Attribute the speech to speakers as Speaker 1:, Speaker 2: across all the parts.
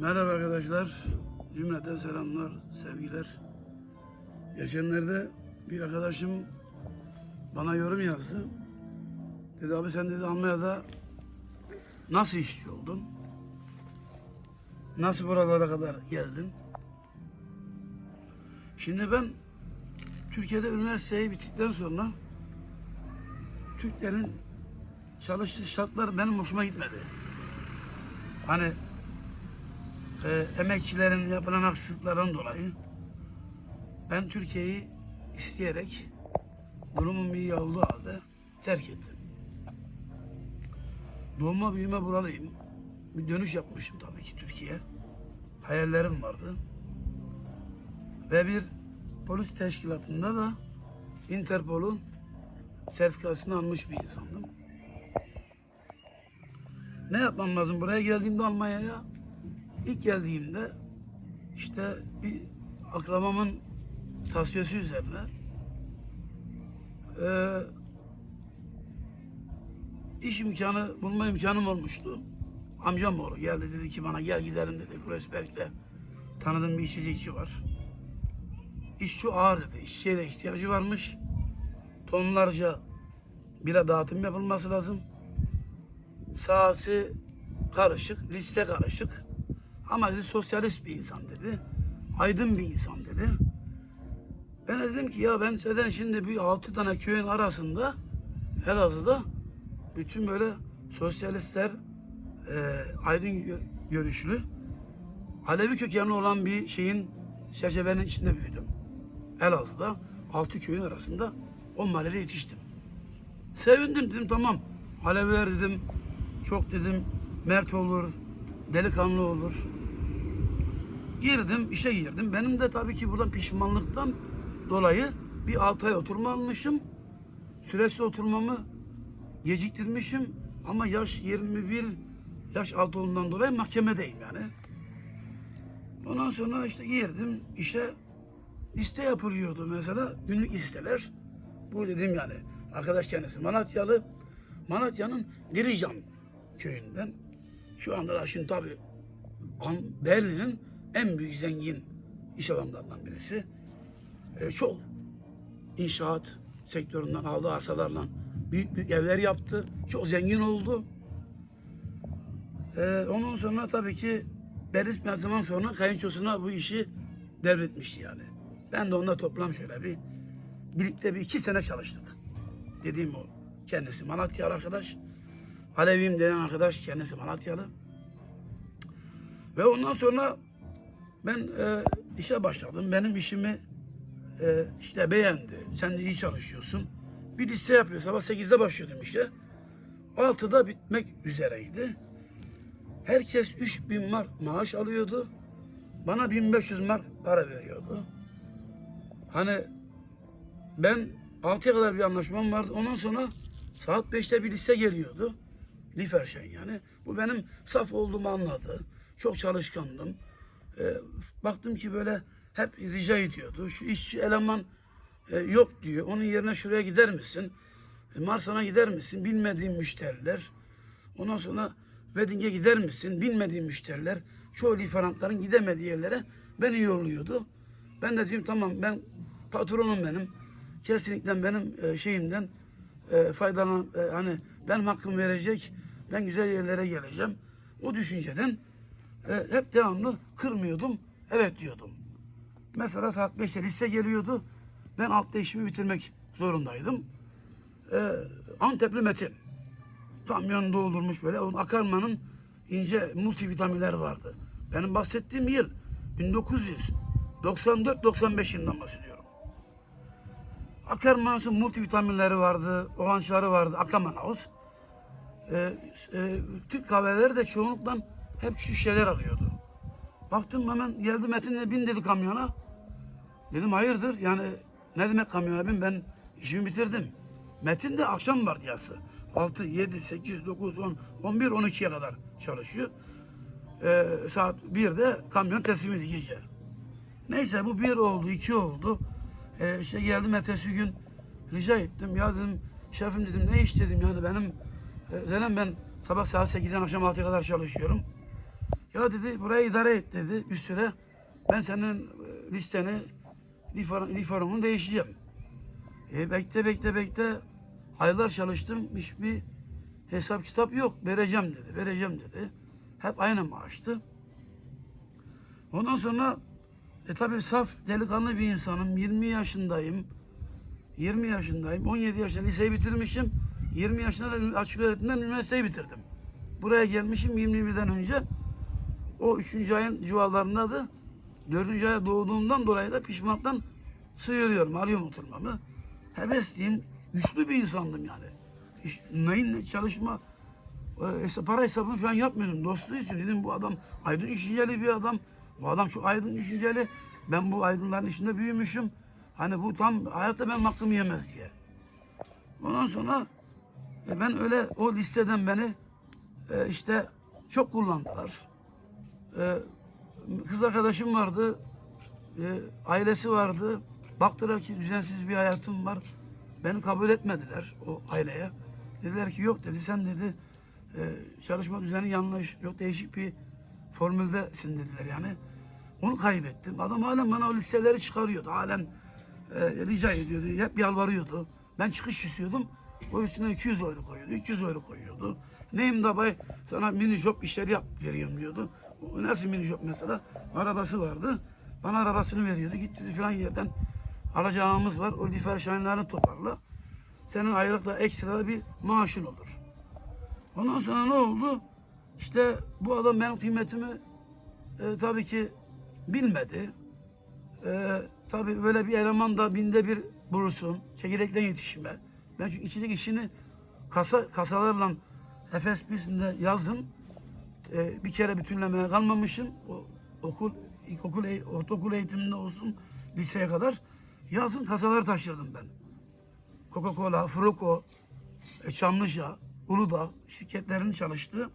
Speaker 1: Merhaba arkadaşlar. Cümleten selamlar, sevgiler. Geçenlerde bir arkadaşım bana yorum yazdı. Dedi abi sen dedi Almanya'da nasıl işçi oldun? Nasıl buralara kadar geldin? Şimdi ben Türkiye'de üniversiteyi bittikten sonra Türklerin çalıştığı şartlar benim hoşuma gitmedi. Hani e, emekçilerin yapılan haksızlıklardan dolayı ben Türkiye'yi isteyerek durumum iyi olduğu halde terk ettim. Doğma büyüme buralıyım. Bir dönüş yapmışım tabii ki Türkiye. Hayallerim vardı. Ve bir polis teşkilatında da Interpol'un sertifikasını almış bir insandım. Ne yapmam lazım? Buraya geldiğimde Almanya'ya ilk geldiğimde işte bir akrabamın tasfiyesi üzerine eee iş imkanı bulma imkanım olmuştu. Amcam oğlu geldi dedi ki bana gel gidelim dedi. Kreuzberg'de tanıdığım bir işçi var. İş şu ağır dedi. İşçiye de ihtiyacı varmış. Tonlarca bira dağıtım yapılması lazım. Sahası karışık, liste karışık. Ama dedi sosyalist bir insan dedi. Aydın bir insan dedi. Ben de dedim ki ya ben zaten şimdi bir altı tane köyün arasında Elazığ'da bütün böyle sosyalistler e, aydın gö- görüşlü Alevi kökenli olan bir şeyin çerçevenin içinde büyüdüm. Elazığ'da altı köyün arasında o mahallede yetiştim. Sevindim dedim tamam. Aleviler dedim çok dedim mert olur, delikanlı olur. Girdim, işe girdim. Benim de tabii ki buradan pişmanlıktan dolayı bir 6 ay oturma almışım. Oturmamı geciktirmişim ama yaş 21 yaş altı olduğundan dolayı mahkemedeyim yani. Ondan sonra işte girdim işe liste yapılıyordu mesela günlük listeler. Bu dedim yani arkadaş kendisi Malatyalı. Malatya'nın Dirican köyünden. Şu anda da şimdi tabii Berlin'in en büyük zengin iş adamlarından birisi. Ee, çok inşaat sektöründen aldığı arsalarla büyük büyük evler yaptı. Çok zengin oldu. Ee, ondan sonra tabii ki belirli bir zaman sonra kayınçosuna bu işi devretmişti yani. Ben de onunla toplam şöyle bir birlikte bir iki sene çalıştık. Dediğim o. Kendisi Malatyalı arkadaş. Alevim denen arkadaş kendisi Malatyalı. Ve ondan sonra ben e, işe başladım. Benim işimi e, işte beğendi. Sen de iyi çalışıyorsun. Bir liste yapıyor. Sabah 8'de başlıyordum işe. 6'da bitmek üzereydi. Herkes 3000 mark maaş alıyordu. Bana 1500 mark para veriyordu. Hani ben 6'ya kadar bir anlaşmam vardı. Ondan sonra saat 5'te bir liste geliyordu. Liferşen yani. Bu benim saf olduğumu anladı. Çok çalışkandım. Ee, baktım ki böyle hep rica ediyordu. Şu işçi eleman e, yok diyor. Onun yerine şuraya gider misin? E, Marsana gider misin? Bilmediğim müşteriler. Ondan sonra Wedding'e gider misin? Bilmediğim müşteriler. Çoğu liferantların gidemediği yerlere beni yolluyordu. Ben de diyorum tamam ben patronum benim. Kesinlikle benim e, şeyimden e, faydalan e, hani benim hakkım verecek. Ben güzel yerlere geleceğim. O düşünceden e, hep devamlı kırmıyordum. Evet diyordum. Mesela saat 5'te lise geliyordu. Ben altta işimi bitirmek zorundaydım. Ee, Antepli Metin. Kamyon doldurmuş böyle. Onun akarmanın ince multivitaminler vardı. Benim bahsettiğim yıl 1994-95 yılından bahsediyorum. Akarman'ın multivitaminleri vardı, orançları vardı, Akaman House. Ee, e, Türk kahveleri de çoğunlukla hep şu şeyler alıyordu. Baktım hemen geldi Metin'le bin dedi kamyona. Dedim hayırdır yani ne demek kamyona bin ben işimi bitirdim. Metin de akşam vardiyası. 6, 7, 8, 9, 10, 11, 12'ye kadar çalışıyor. Ee, saat 1'de kamyon teslim ediyor gece. Neyse bu bir oldu, iki oldu. Ee, işte geldim ertesi gün rica ettim. Ya dedim şefim dedim ne iş dedim yani benim e, zaten ben sabah saat 8'den akşam 6'ya kadar çalışıyorum. Ya dedi burayı idare et dedi bir süre. Ben senin e, listeni, liforunu değişeceğim. E bekle bekle bekle. Aylar çalıştım. Hiçbir hesap kitap yok. Vereceğim dedi. Vereceğim dedi. Hep aynı maaştı. Ondan sonra e tabii saf delikanlı bir insanım. 20 yaşındayım. 20 yaşındayım. 17 yaşında liseyi bitirmişim. 20 yaşında da açık öğretimden üniversiteyi bitirdim. Buraya gelmişim 21'den önce. O 3. ayın civarlarında da 4. aya doğduğumdan dolayı da pişmanlıktan sıyırıyorum. Arıyorum oturmamı. Hevesliyim. Güçlü bir insandım yani. Hiç, neyin ne çalışma e, para hesabını falan yapmıyordum. Dostluğu için dedim bu adam aydın düşünceli bir adam. Bu adam çok aydın düşünceli. Ben bu aydınların içinde büyümüşüm. Hani bu tam hayatta benim hakkımı yemez diye. Ondan sonra e, ben öyle o listeden beni e, işte çok kullandılar. E, kız arkadaşım vardı. e, ailesi vardı. Baktılar ki düzensiz bir hayatım var. Beni kabul etmediler o aileye. Dediler ki yok dedi sen dedi e, çalışma düzeni yanlış yok değişik bir formüldesin dediler yani. Onu kaybettim. Adam halen bana o listeleri çıkarıyordu. Halen e, rica ediyordu. Hep yalvarıyordu. Ben çıkış istiyordum. O üstüne 200 euro koyuyordu. 300 euro koyuyordu. Neyim da bay sana mini job işleri yap veriyorum diyordu. Nasıl mini job mesela? Arabası vardı. Bana arabasını veriyordu. Git dedi filan yerden alacağımız var. O lifer şahinlerini toparla. Senin aylıkla ekstra bir maaşın olur. Ondan sonra ne oldu? İşte bu adam benim kıymetimi e, tabii ki bilmedi. E, tabii böyle bir eleman da binde bir bulursun. Çekirdekten yetişme. Ben çünkü içecek işini kasa kasalarla Efes Birisi'nde yazın. E, bir kere bütünlemeye kalmamışım. O, okul, ilkokul, ortaokul eğitiminde olsun liseye kadar. Yazın kasalar taşırdım ben. Coca-Cola, Fruko, e, Çamlıca, Uludağ şirketlerinin çalıştığı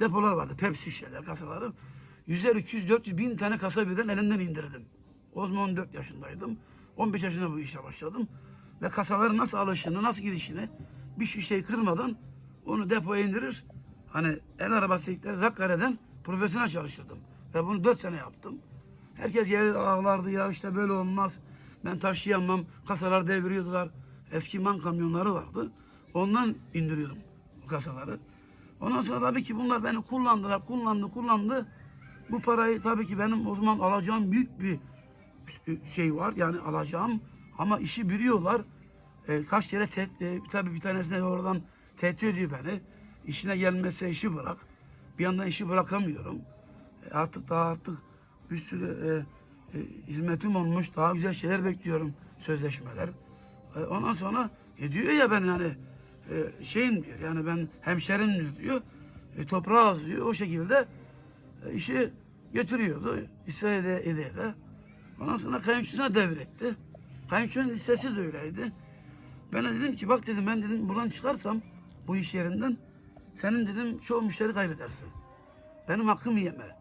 Speaker 1: depolar vardı. Pepsi şişeler, kasaları. 100'er, 200, 400 bin tane kasa birden elimden indirdim. O zaman 14 yaşındaydım. 15 yaşında bu işe başladım. Ve kasaların nasıl alışını, nasıl gidişini bir şişeyi kırmadan onu depoya indirir. Hani el arabası ilkleri Hakkari'den profesyonel çalıştırdım. Ve bunu 4 sene yaptım. Herkes yer ağlardı ya işte böyle olmaz. Ben taşıyamam. Kasalar deviriyordular. Eski man kamyonları vardı. Ondan indiriyordum bu kasaları. Ondan sonra tabii ki bunlar beni kullandılar, kullandı, kullandı. Bu parayı tabii ki benim o zaman alacağım büyük bir şey var. Yani alacağım ama işi biliyorlar. E, kaç kere te, e, tabii bir tanesine oradan tehdit ediyor beni. İşine gelmezse işi bırak. Bir yandan işi bırakamıyorum. E, artık daha artık bir sürü e, e, hizmetim olmuş. Daha güzel şeyler bekliyorum. Sözleşmeler. E, ondan sonra e, diyor ya ben yani e, şeyim diyor. Yani ben hemşerim diyor. E, toprağı az diyor. O şekilde e, işi götürüyordu. İsrail'e ede. Ondan sonra kayınçosuna devretti. Kayınçonun listesi de öyleydi. Ben de dedim ki bak dedim ben dedim buradan çıkarsam bu iş yerinden senin dedim çoğu müşteri kaybedersin. Benim hakkımı yeme.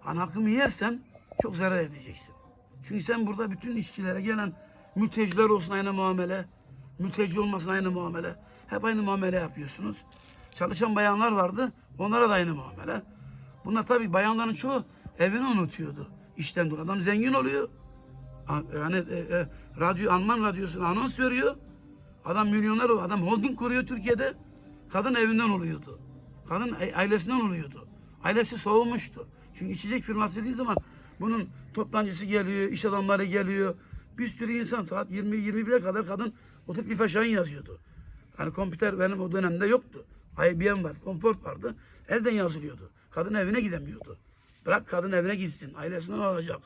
Speaker 1: Hani hakkımı yersen çok zarar edeceksin. Çünkü sen burada bütün işçilere gelen mülteciler olsun aynı muamele, mülteci olmasın aynı muamele. Hep aynı muamele yapıyorsunuz. Çalışan bayanlar vardı, onlara da aynı muamele. Bunlar tabii bayanların çoğu evini unutuyordu. İşten dolayı. Adam zengin oluyor. Yani e, e, radyo, Alman radyosuna anons veriyor. Adam milyoner oluyor. Adam holding kuruyor Türkiye'de. Kadın evinden oluyordu. Kadın ailesinden oluyordu. Ailesi soğumuştu. Çünkü içecek firması dediği zaman bunun toptancısı geliyor, iş adamları geliyor. Bir sürü insan saat 20-21'e kadar kadın oturup bir Şahin yazıyordu. Hani kompüter benim o dönemde yoktu. IBM var, Comfort vardı. Elden yazılıyordu. Kadın evine gidemiyordu. Bırak kadın evine gitsin. Ailesinden alacak.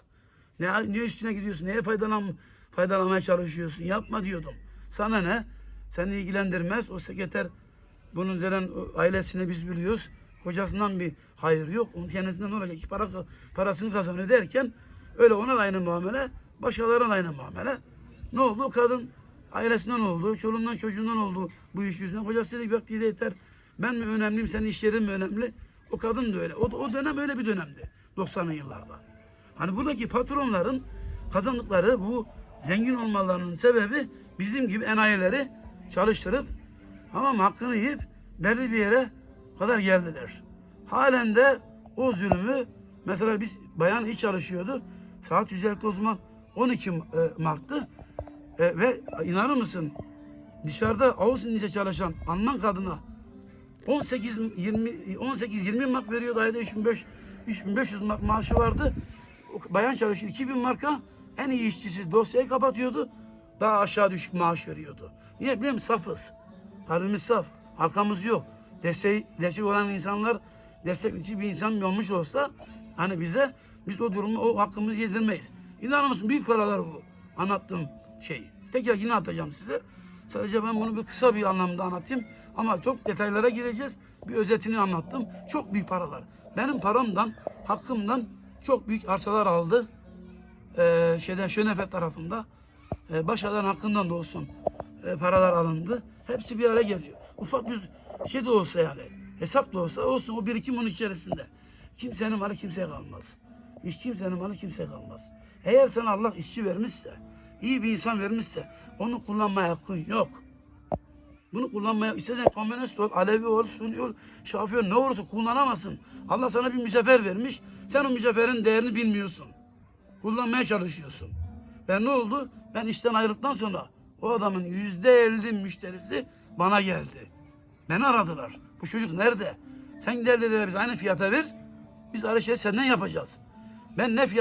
Speaker 1: Ne, niye üstüne gidiyorsun? Neye faydalan, faydalanmaya çalışıyorsun? Yapma diyordum. Sana ne? Seni ilgilendirmez. O sekreter bunun o ailesini biz biliyoruz. Kocasından bir hayır yok. Onun kendisinden ne olacak? Para, parasını kazanıyor derken öyle ona da aynı muamele. Başkalarına da aynı muamele. Ne oldu? Kadın ailesinden oldu. Çoluğundan çocuğundan oldu bu iş yüzünden. Kocası dedi bak dedi yeter. Ben mi önemliyim? Senin işlerin mi önemli? O kadın da öyle. O, o dönem öyle bir dönemdi. 90'lı yıllarda. Hani buradaki patronların kazandıkları bu zengin olmalarının sebebi bizim gibi enayileri çalıştırıp ama hakkını yiyip belli bir yere kadar geldiler. Halen de O zulmü mesela biz bayan hiç çalışıyordu. Saat ücretli o zaman 12 e, marktı. E, ve inanır mısın dışarıda Ağustos'ta çalışan Alman kadına 18 20 18 20 mark veriyordu ayda 3500 3500 mark maaşı vardı. Bayan çalışıyor 2000 marka en iyi işçisi dosyayı kapatıyordu. Daha aşağı düşük maaş veriyordu. Niye biliyor musun? Safız. Kalbimiz saf. Arkamız yok. Destek, destek olan insanlar destekleyici bir insan olmuş olsa hani bize biz o durumu o hakkımızı yedirmeyiz. İnanır mısın? Büyük paralar bu. Anlattığım şey. Tekrar yine atacağım size. Sadece ben bunu bir kısa bir anlamda anlatayım. Ama çok detaylara gireceğiz. Bir özetini anlattım. Çok büyük paralar. Benim paramdan, hakkımdan çok büyük arsalar aldı. Ee, şeyden Şönefe tarafında. Ee, Başadan hakkından da olsun e, paralar alındı. Hepsi bir araya geliyor. Ufak bir şey de olsa yani. Hesap da olsa olsun o birikim onun içerisinde. Kimsenin malı kimseye kalmaz. İş kimsenin malı kimseye kalmaz. Eğer sana Allah işçi vermişse, iyi bir insan vermişse onu kullanmaya hakkın yok. Bunu kullanmaya istediğin komünist ol, Alevi ol, Sunni ol, Şafi ol ne olursa kullanamazsın. Allah sana bir mücevher vermiş. Sen o mücevherin değerini bilmiyorsun. Kullanmaya çalışıyorsun. Ben ne oldu? Ben işten ayrıldıktan sonra o adamın yüzde elli müşterisi bana geldi. Beni aradılar. Bu çocuk nerede? Sen dediler biz aynı fiyata ver. Biz alışveriş senden yapacağız. Ben ne fiyat